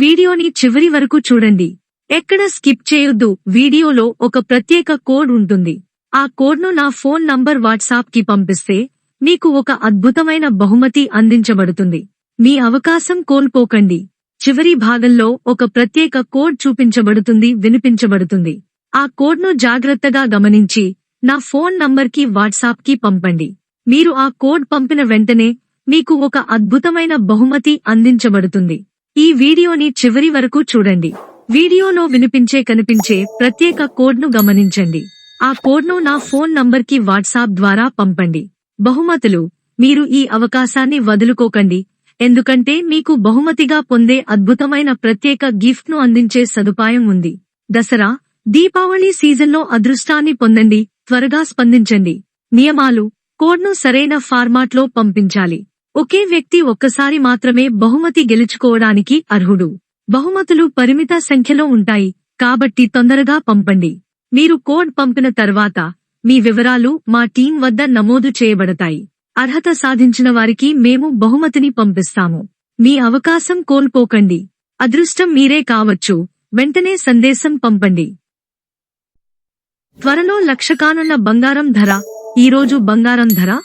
వీడియోని చివరి వరకు చూడండి. ఎక్కడ స్కిప్ చేయొద్దు వీడియోలో ఒక ప్రత్యేక కోడ్ ఉంటుంది. ఆ కోడ్ను నా ఫోన్ నంబర్ వాట్సాప్కి పంపిస్తే మీకు ఒక అద్భుతమైన బహుమతి అందించబడుతుంది. మీ అవకాశం కోల్పోకండి. చివరి భాగంలో ఒక ప్రత్యేక కోడ్ చూపించబడుతుంది వినిపించబడుతుంది. ఆ కోడ్ను జాగ్రత్తగా గమనించి నా ఫోన్ నంబర్కి వాట్సాప్కి పంపండి. మీరు ఆ కోడ్ పంపిన వెంటనే మీకు ఒక అద్భుతమైన బహుమతి అందించబడుతుంది. ఈ వీడియోని చివరి వరకు చూడండి. వీడియోలో వినిపించే కనిపించే ప్రత్యేక కోడ్ను గమనించండి. ఆ కోడ్ను నా ఫోన్ నంబర్కి వాట్సాప్ ద్వారా పంపండి. బహుమతులు మీరు ఈ అవకాశాన్ని వదులుకోకండి. ఎందుకంటే మీకు బహుమతిగా పొందే అద్భుతమైన ప్రత్యేక గిఫ్ట్ను అందించే సదుపాయం ఉంది. దసరా దీపావళి సీజన్లో అదృష్టాన్ని పొందండి త్వరగా స్పందించండి. నియమాలు కోడ్ను సరైన ఫార్మాట్లో పంపించాలి. ఒకే వ్యక్తి ఒక్కసారి మాత్రమే బహుమతి గెలుచుకోవడానికి అర్హుడు. బహుమతులు పరిమిత సంఖ్యలో ఉంటాయి కాబట్టి తొందరగా పంపండి. మీరు కోడ్ పంపిన తర్వాత మీ వివరాలు మా టీం వద్ద నమోదు చేయబడతాయి. అర్హత సాధించిన వారికి మేము బహుమతిని పంపిస్తాము. మీ అవకాశం కోల్పోకండి. అదృష్టం మీరే కావచ్చు. వెంటనే సందేశం పంపండి. త్వరలో లక్షకానున్న బంగారం ధర ఈరోజు బంగారం ధర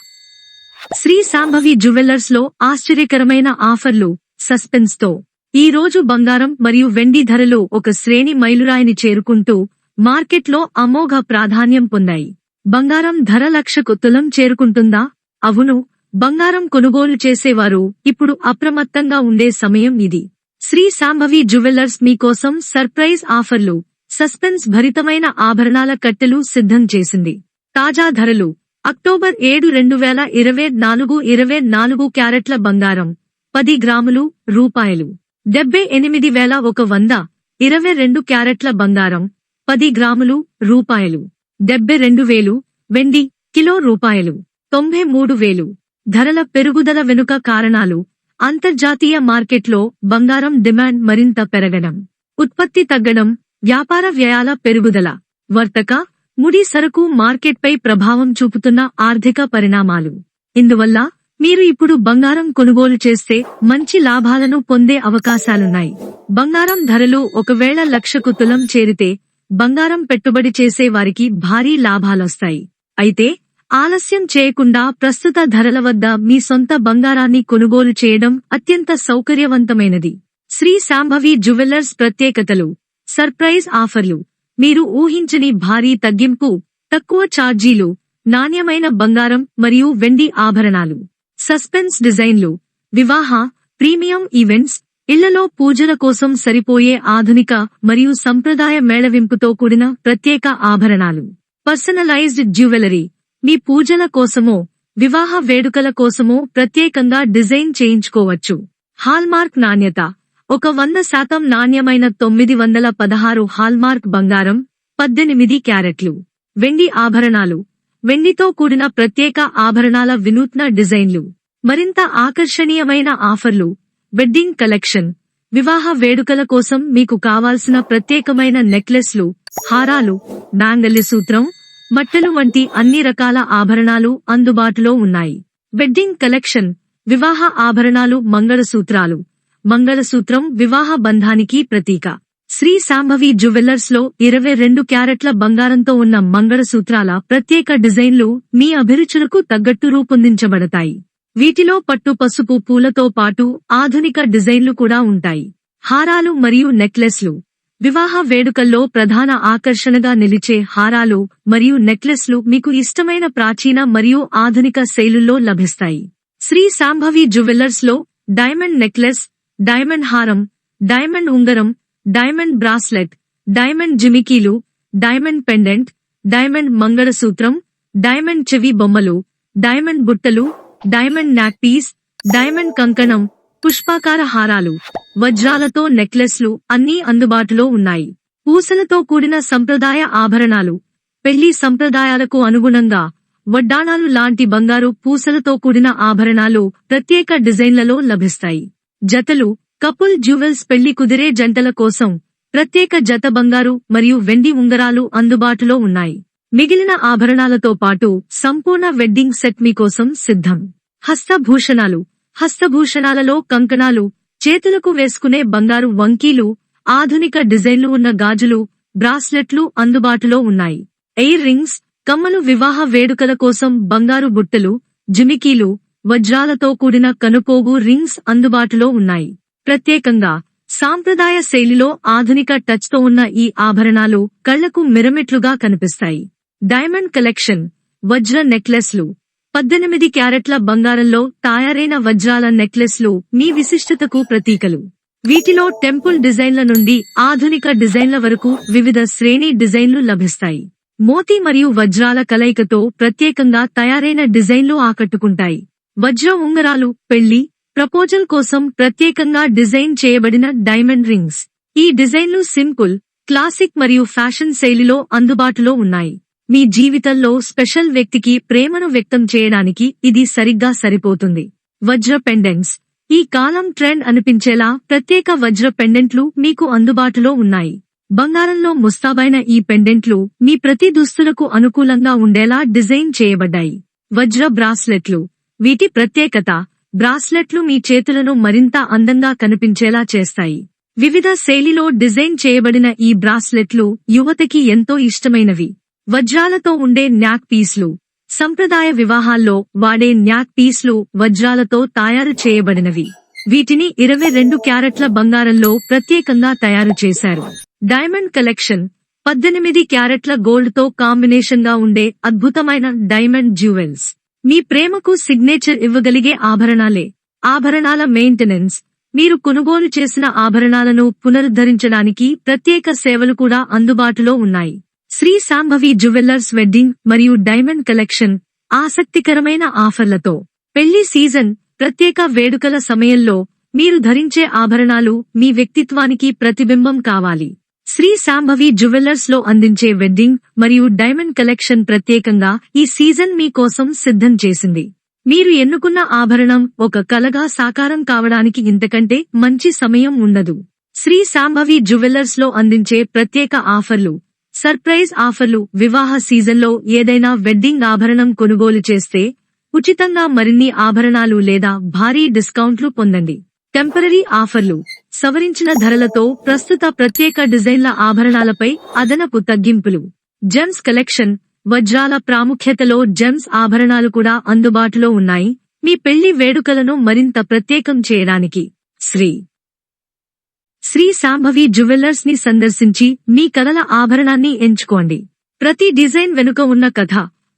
శ్రీ సాంభవి జ్యువెల్లర్స్లో ఆశ్చర్యకరమైన ఆఫర్లు సస్పెన్స్తో ఈ రోజు బంగారం మరియు వెండి ధరలు ఒక శ్రేణి మైలురాయిని చేరుకుంటూ మార్కెట్లో అమోఘ ప్రాధాన్యం పొందాయి. బంగారం ధర లక్షకు తులం చేరుకుంటుందా? అవును బంగారం కొనుగోలు చేసేవారు ఇప్పుడు అప్రమత్తంగా ఉండే సమయం ఇది. శ్రీ సాంభవి జ్యువెల్లర్స్ మీకోసం సర్ప్రైజ్ ఆఫర్లు సస్పెన్స్ భరితమైన ఆభరణాల కట్టెలు సిద్ధం చేసింది. తాజా ధరలు అక్టోబర్ ఏడు రెండు వేల ఇరవై నాలుగు ఇరవై నాలుగు క్యారెట్ల బంగారం పది గ్రాములు రూపాయలు. డెబ్బై ఎనిమిది వేల ఒక వంద ఇరవై రెండు క్యారెట్ల బంగారం పది గ్రాములు రూపాయలు. డెబ్బై రెండు వేలు వెండి కిలో రూపాయలు. తొంభై మూడు వేలు ధరల పెరుగుదల వెనుక కారణాలు. అంతర్జాతీయ మార్కెట్లో బంగారం డిమాండ్ మరింత పెరగడం. ఉత్పత్తి తగ్గడం వ్యాపార వ్యయాల పెరుగుదల. వర్తక ముడి సరుకు మార్కెట్పై ప్రభావం చూపుతున్న ఆర్థిక పరిణామాలు. ఇందువల్ల మీరు ఇప్పుడు బంగారం కొనుగోలు చేస్తే మంచి లాభాలను పొందే అవకాశాలున్నాయి. బంగారం ధరలు ఒకవేళ లక్షకు తులం చేరితే బంగారం పెట్టుబడి చేసే వారికి భారీ లాభాలొస్తాయి. అయితే ఆలస్యం చేయకుండా ప్రస్తుత ధరల వద్ద మీ సొంత బంగారాన్ని కొనుగోలు చేయడం అత్యంత సౌకర్యవంతమైనది. శ్రీ శాంభవి జ్యువెల్లర్స్ ప్రత్యేకతలు సర్ప్రైజ్ ఆఫర్లు మీరు ఊహించని భారీ తగ్గింపు తక్కువ ఛార్జీలు నాణ్యమైన బంగారం మరియు వెండి ఆభరణాలు. సస్పెన్స్ డిజైన్లు వివాహ ప్రీమియం ఈవెంట్స్ ఇళ్ళలో పూజల కోసం సరిపోయే ఆధునిక మరియు సంప్రదాయ మేళవింపుతో కూడిన ప్రత్యేక ఆభరణాలు. పర్సనలైజ్డ్ జ్యువెలరీ మీ పూజల కోసమో వివాహ వేడుకల కోసమో ప్రత్యేకంగా డిజైన్ చేయించుకోవచ్చు. హాల్మార్క్ నాణ్యత ఒక వంద శాతం నాణ్యమైన తొమ్మిది వందల పదహారు హాల్మార్క్ బంగారం పద్దెనిమిది క్యారెట్లు. వెండి ఆభరణాలు. వెండితో కూడిన ప్రత్యేక ఆభరణాల వినూత్న డిజైన్లు. మరింత ఆకర్షణీయమైన ఆఫర్లు. Wedding collection. వివాహ వేడుకల కోసం మీకు కావాల్సిన ప్రత్యేకమైన నెక్లెస్లు హారాలు బ్యాంగల్య సూత్రం మట్టెలు వంటి అన్ని రకాల ఆభరణాలు అందుబాటులో ఉన్నాయి. Wedding collection. వివాహ ఆభరణాలు మంగళసూత్రాలు మంగళసూత్రం వివాహ బంధానికి ప్రతీక. శ్రీ శాంభవి జ్యువెల్లర్స్లో ఇరవై రెండు క్యారెట్ల బంగారంతో ఉన్న మంగళసూత్రాల ప్రత్యేక డిజైన్లు మీ అభిరుచులకు తగ్గట్టు రూపొందించబడతాయి. వీటిలో పట్టు పసుపు పూలతో పాటు ఆధునిక డిజైన్లు కూడా ఉంటాయి. హారాలు మరియు నెక్లెస్లు. వివాహ వేడుకల్లో ప్రధాన ఆకర్షణగా నిలిచే హారాలు మరియు నెక్లెస్లు మీకు ఇష్టమైన ప్రాచీన మరియు ఆధునిక శైలుల్లో లభిస్తాయి. శ్రీ శాంభవి జ్యువెల్లర్స్లో డైమండ్ నెక్లెస్ డైమండ్ హారం డైమండ్ ఉంగరం డైమండ్ బ్రాస్లెట్ డైమండ్ జిమికీలు డైమండ్ పెండెంట్ డైమండ్ మంగళసూత్రం డైమండ్ చెవి బొమ్మలు డైమండ్ బుట్టలు డైమండ్ నాక్పీస్ డైమండ్ కంకణం పుష్పాకార హారాలు వజ్రాలతో నెక్లెస్లు అన్నీ అందుబాటులో ఉన్నాయి. పూసలతో కూడిన సంప్రదాయ ఆభరణాలు పెళ్ళి సంప్రదాయాలకు అనుగుణంగా వడ్డాణాలు లాంటి బంగారు పూసలతో కూడిన ఆభరణాలు ప్రత్యేక డిజైన్లలో లభిస్తాయి. జతలు కపుల్ జ్యువెల్స్ పెళ్ళి కుదిరే జంటల కోసం ప్రత్యేక జత బంగారు మరియు వెండి ఉంగరాలు అందుబాటులో ఉన్నాయి. మిగిలిన ఆభరణాలతో పాటు సంపూర్ణ వెడ్డింగ్ సెట్ మీకోసం సిద్ధం. హస్తభూషణాలు. హస్తభూషణాలలో కంకణాలు చేతులకు వేసుకునే బంగారు వంకీలు ఆధునిక డిజైన్లు ఉన్న గాజులు బ్రాస్లెట్లు అందుబాటులో ఉన్నాయి. ఎయిర్ రింగ్స్ కమ్మలు వివాహ వేడుకల కోసం బంగారు బుట్టలు జిమికీలు వజ్రాలతో కూడిన కనుపోగు రింగ్స్ అందుబాటులో ఉన్నాయి. ప్రత్యేకంగా సాంప్రదాయ శైలిలో ఆధునిక టచ్తో ఉన్న ఈ ఆభరణాలు కళ్ళకు మిరమిట్లుగా కనిపిస్తాయి. డైమండ్ కలెక్షన్ వజ్ర నెక్లెస్లు. పద్దెనిమిది క్యారెట్ల బంగారంలో తయారైన వజ్రాల నెక్లెస్లు మీ విశిష్టతకు ప్రతీకలు. వీటిలో టెంపుల్ డిజైన్ల నుండి ఆధునిక డిజైన్ల వరకు వివిధ శ్రేణి డిజైన్లు లభిస్తాయి. మోతీ మరియు వజ్రాల కలయికతో ప్రత్యేకంగా తయారైన డిజైన్లు ఆకట్టుకుంటాయి. వజ్ర ఉంగరాలు పెళ్ళి ప్రపోజల్ కోసం ప్రత్యేకంగా డిజైన్ చేయబడిన డైమండ్ రింగ్స్. ఈ డిజైన్లు సింపుల్ క్లాసిక్ మరియు ఫ్యాషన్ శైలిలో అందుబాటులో ఉన్నాయి. మీ జీవితంలో స్పెషల్ వ్యక్తికి ప్రేమను వ్యక్తం చేయడానికి ఇది సరిగ్గా సరిపోతుంది. వజ్ర పెండెంట్స్. ఈ కాలం ట్రెండ్ అనిపించేలా ప్రత్యేక వజ్ర పెండెంట్లు మీకు అందుబాటులో ఉన్నాయి. బంగారంలో ముస్తాబైన ఈ పెండెంట్లు మీ ప్రతి దుస్తులకు అనుకూలంగా ఉండేలా డిజైన్ చేయబడ్డాయి. వజ్ర బ్రాస్లెట్లు. వీటి ప్రత్యేకత బ్రాస్లెట్లు మీ చేతులను మరింత అందంగా కనిపించేలా చేస్తాయి. వివిధ శైలిలో డిజైన్ చేయబడిన ఈ బ్రాస్లెట్లు యువతకి ఎంతో ఇష్టమైనవి. వజ్రాలతో ఉండే న్యాక్ పీస్లు సంప్రదాయ వివాహాల్లో వాడే న్యాక్ పీస్లు వజ్రాలతో తయారు చేయబడినవి. వీటిని ఇరవై రెండు క్యారెట్ల బంగారంలో ప్రత్యేకంగా తయారు చేశారు. డైమండ్ కలెక్షన్ పద్దెనిమిది క్యారెట్ల గోల్డ్తో కాంబినేషన్గా ఉండే అద్భుతమైన డైమండ్ జ్యువెల్స్. మీ ప్రేమకు సిగ్నేచర్ ఇవ్వగలిగే ఆభరణాలే. ఆభరణాల మెయింటెనెన్స్ మీరు కొనుగోలు చేసిన ఆభరణాలను పునరుద్ధరించడానికి ప్రత్యేక సేవలు కూడా అందుబాటులో ఉన్నాయి. శ్రీ సాంభవి జ్యువెల్లర్స్ వెడ్డింగ్ మరియు డైమండ్ కలెక్షన్ ఆసక్తికరమైన ఆఫర్లతో. పెళ్ళి సీజన్ ప్రత్యేక వేడుకల సమయంలో మీరు ధరించే ఆభరణాలు మీ వ్యక్తిత్వానికి ప్రతిబింబం కావాలి. శ్రీ సాంభవి జ్యువెలర్స్లో అందించే వెడ్డింగ్ మరియు డైమండ్ కలెక్షన్ ప్రత్యేకంగా ఈ సీజన్ మీకోసం సిద్ధం చేసింది. మీరు ఎన్నుకున్న ఆభరణం ఒక కలగా సాకారం కావడానికి ఇంతకంటే మంచి సమయం ఉండదు. శ్రీ సాంభవి జ్యువెలర్స్లో అందించే ప్రత్యేక ఆఫర్లు సర్ప్రైజ్ ఆఫర్లు వివాహ సీజన్లో ఏదైనా వెడ్డింగ్ ఆభరణం కొనుగోలు చేస్తే ఉచితంగా మరిన్ని ఆభరణాలు లేదా భారీ డిస్కౌంట్లు పొందండి. టెంపరరీ ఆఫర్లు సవరించిన ధరలతో ప్రస్తుత ప్రత్యేక డిజైన్ల ఆభరణాలపై అదనపు తగ్గింపులు. జెమ్స్ కలెక్షన్ వజ్రాల ప్రాముఖ్యతలో జెమ్స్ ఆభరణాలు కూడా అందుబాటులో ఉన్నాయి. మీ పెళ్ళి వేడుకలను మరింత ప్రత్యేకం చేయడానికి శ్రీ శ్రీ సాంభవి జ్యువెల్లర్స్ని సందర్శించి మీ కలల ఆభరణాన్ని ఎంచుకోండి. ప్రతి డిజైన్ వెనుక ఉన్న కథ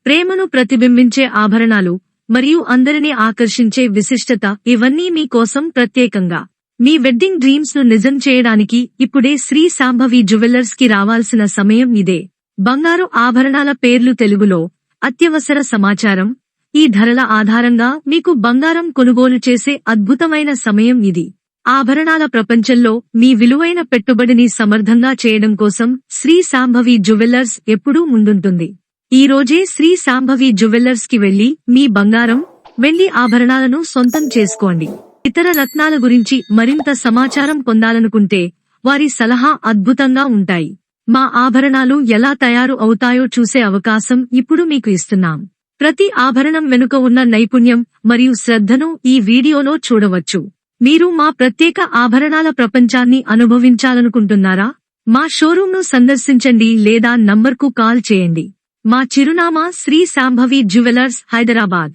ప్రేమను ప్రతిబింబించే ఆభరణాలు మరియు అందరినీ ఆకర్షించే విశిష్టత ఇవన్నీ మీకోసం ప్రత్యేకంగా మీ వెడ్డింగ్ డ్రీమ్స్ను నిజం చేయడానికి ఇప్పుడే శ్రీ సాంభవి జ్యువెలర్స్కి రావాల్సిన సమయం ఇదే. బంగారు ఆభరణాల పేర్లు తెలుగులో అత్యవసర సమాచారం. ఈ ధరల ఆధారంగా మీకు బంగారం కొనుగోలు చేసే అద్భుతమైన సమయం ఇది. ఆభరణాల ప్రపంచంలో మీ విలువైన పెట్టుబడిని సమర్థంగా చేయడం కోసం శ్రీ సాంభవి జ్యువెలర్స్ ఎప్పుడూ ముందుంటుంది. ఈ రోజే శ్రీ సాంభవి జ్యువెలర్స్కి వెళ్ళి మీ బంగారం వెండి ఆభరణాలను సొంతం చేసుకోండి. ఇతర రత్నాల గురించి మరింత సమాచారం పొందాలనుకుంటే వారి సలహా అద్భుతంగా ఉంటాయి. మా ఆభరణాలు ఎలా తయారు అవుతాయో చూసే అవకాశం ఇప్పుడు మీకు ఇస్తున్నాం. ప్రతి ఆభరణం వెనుక ఉన్న నైపుణ్యం మరియు శ్రద్ధను ఈ వీడియోలో చూడవచ్చు. మీరు మా ప్రత్యేక ఆభరణాల ప్రపంచాన్ని అనుభవించాలనుకుంటున్నారా? మా షోరూంను సందర్శించండి లేదా నంబర్కు కాల్ చేయండి. మా చిరునామా శ్రీ శాంభవి జ్యువెలర్స్ హైదరాబాద్.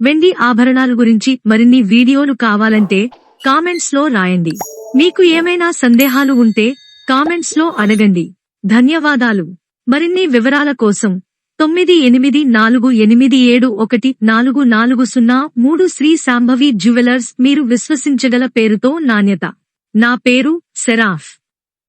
వెండి ఆభరణాలు గురించి మరిన్ని వీడియోలు కావాలంటే కామెంట్స్లో రాయండి. మీకు ఏమైనా సందేహాలు ఉంటే కామెంట్స్లో అడగండి. ధన్యవాదాలు. మరిన్ని వివరాల కోసం తొమ్మిది ఎనిమిది నాలుగు ఎనిమిది ఏడు ఒకటి నాలుగు నాలుగు సున్నా మూడు శ్రీ శాంభవి జ్యువెలర్స్ మీరు విశ్వసించగల పేరుతో నాణ్యత. నా పేరు సెరాఫ్.